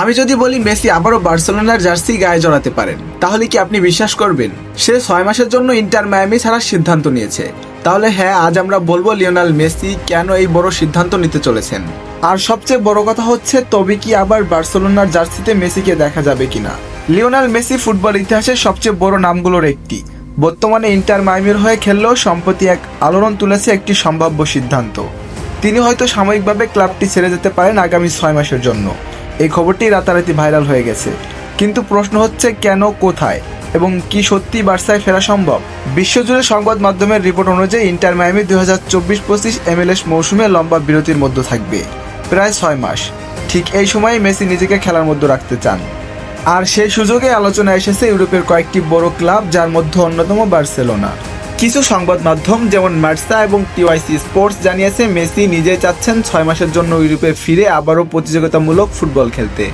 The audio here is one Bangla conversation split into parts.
আমি যদি বলি মেসি আবারও বার্সেলোনার জার্সি গায়ে জড়াতে পারেন, তাহলে কি আপনি বিশ্বাস করবেন? সে ছয় মাসের জন্য ইন্টার মায়ামি ছাড়ার সিদ্ধান্ত নিয়েছে। তাহলে হ্যাঁ আজ আমরা বলব লিওনাল মেসি কেন এই বড় সিদ্ধান্ত নিতে চলেছেন। আর সবচেয়ে বড় কথা হচ্ছে, তবে কি আবার বার্সেলোনার জার্সিতে মেসিকে দেখা যাবে কিনা? লিওনাল মেসি ফুটবল ইতিহাসের সবচেয়ে বড় নামগুলোর একটি। বর্তমানে ইন্টার মায়ামির হয়ে খেললেও সম্প্রতি এক আলোড়ন তুলেছে একটি সম্ভাব্য সিদ্ধান্ত। তিনি হয়তো সাময়িকভাবে ক্লাবটি ছেড়ে যেতে পারেন আগামী ছয় মাসের জন্য। এই খবরটি রাতারাতি ভাইরাল হয়ে গেছে। কিন্তু প্রশ্ন হচ্ছে, কেন, কোথায়? এবং কি সত্যি বার্সায় ফেরা সম্ভব? বিশ্বজুড়ে সংবাদ মাধ্যমের রিপোর্ট অনুযায়ী, ইন্টার মায়ামি দুই হাজার চব্বিশ পঁচিশ এমএলএস মৌসুমে লম্বা বিরতির মধ্যে থাকবে। প্রায় ছয় মাস। ঠিক এই সময়ে মেসি নিজেকে খেলার মধ্যে রাখতে চান। আর সেই সুযোগে আলোচনা এসেছে ইউরোপের কয়েকটি বড় ক্লাব, যার মধ্যে অন্যতম বার্সেলোনা। কিছু সংবাদ মাধ্যম, যেমন মার্সা এবং টিওয়াইসি স্পোর্টস, জানিয়েছে মেসি নিজেই চাচ্ছেন ছয় মাসের জন্য ইউরোপে ফিরে আবারও প্রতিযোগিতামূলক ফুটবল খেলতে।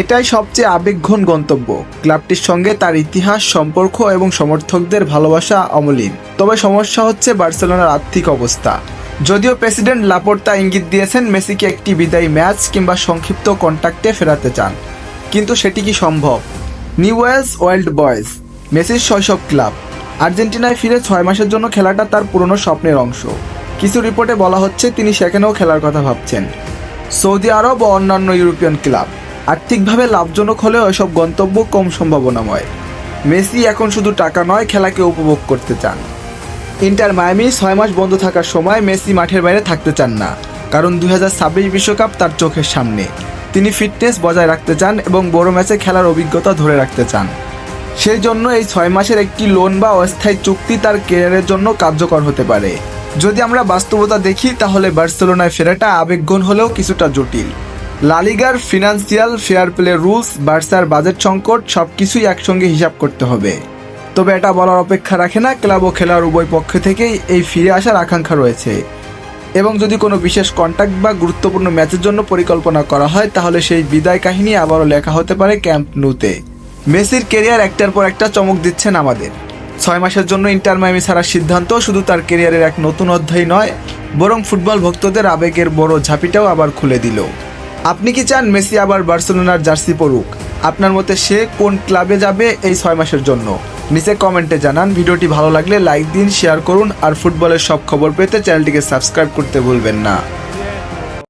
এটাই সবচেয়ে আবেগঘন গন্তব্য। ক্লাবটির সঙ্গে তার ইতিহাস, সম্পর্ক এবং সমর্থকদের ভালোবাসা অমলিন। তবে সমস্যা হচ্ছে বার্সেলোনার আর্থিক অবস্থা। যদিও প্রেসিডেন্ট লাপোর্তা ইঙ্গিত দিয়েছেন মেসিকে একটি বিদায়ী ম্যাচ কিংবা সংক্ষিপ্ত কন্ট্যাক্টে ফেরাতে চান। কিন্তু সেটি কি সম্ভব? নিউ ওয়েলস ওয়াইল্ড বয়েজ, মেসির শৈশব ক্লাব। আর্জেন্টিনায় ফিরে ছয় মাসের জন্য খেলাটা তার পুরনো স্বপ্নের অংশ। কিছু রিপোর্টে বলা হচ্ছে তিনি সেখানেও খেলার কথা ভাবছেন। সৌদি আরব ও অন্যান্য ইউরোপিয়ান ক্লাব। আর্থিকভাবে লাভজনক হলেও এসব গন্তব্য কম সম্ভাবনাময়। মেসি এখন শুধু টাকা নয়, খেলাকে উপভোগ করতে চান। ইন্টার মায়ামি ছয় মাস বন্ধ থাকার সময় মেসি মাঠের বাইরে থাকতে চান না। কারণ দুই বিশ্বকাপ তার চোখের সামনে। তিনি ফিটনেস বজায় রাখতে চান এবং বড় ম্যাচে খেলার অভিজ্ঞতা ধরে রাখতে চান। সেই জন্য এই ছয় মাসের একটি লোন বা অস্থায়ী চুক্তি তার কেরিয়ারের জন্য কার্যকর হতে পারে। যদি আমরা বাস্তবতা দেখি, তাহলে বার্সেলোনায় ফেরাটা আবেগঘন হলেও কিছুটা জটিল। লালিগার, ফিনান্সিয়াল ফেয়ার প্লে রুলস বার্সার বাজেট সংকট সব কিছুই একসঙ্গে হিসাব করতে হবে। তবে এটা বলার অপেক্ষা রাখে না, ক্লাব ও খেলার উভয় পক্ষ থেকেই এই ফিরে আসার আকাঙ্ক্ষা রয়েছে। এবং যদি কোনো বিশেষ কন্ট্যাক্ট বা গুরুত্বপূর্ণ ম্যাচের জন্য পরিকল্পনা করা হয়, তাহলে সেই বিদায় কাহিনী আবারও লেখা হতে পারে ক্যাম্প নুতে মেসির কেরিয়ার একটার পর একটা চমক দিচ্ছেন আমাদের। ছয় মাসের জন্য ইন্টার মাইমি ছাড়ার সিদ্ধান্ত শুধু তার কেরিয়ারের এক নতুন অধ্যায় নয়, বরং ফুটবল ভক্তদের আবেগের বড় ঝাঁপিটাও আবার খুলে দিল। আপনি কি চান মেসি আবার বার্সেলোনার জার্সি পরুক? আপনার মতে সে কোন ক্লাবে যাবে এই ছয় মাসের জন্য? নিচে কমেন্টে জানান। ভিডিওটি ভালো লাগলে লাইক দিন শেয়ার করুন, আর ফুটবলের সব খবর পেতে চ্যানেলটিকে সাবস্ক্রাইব করতে ভুলবেন না।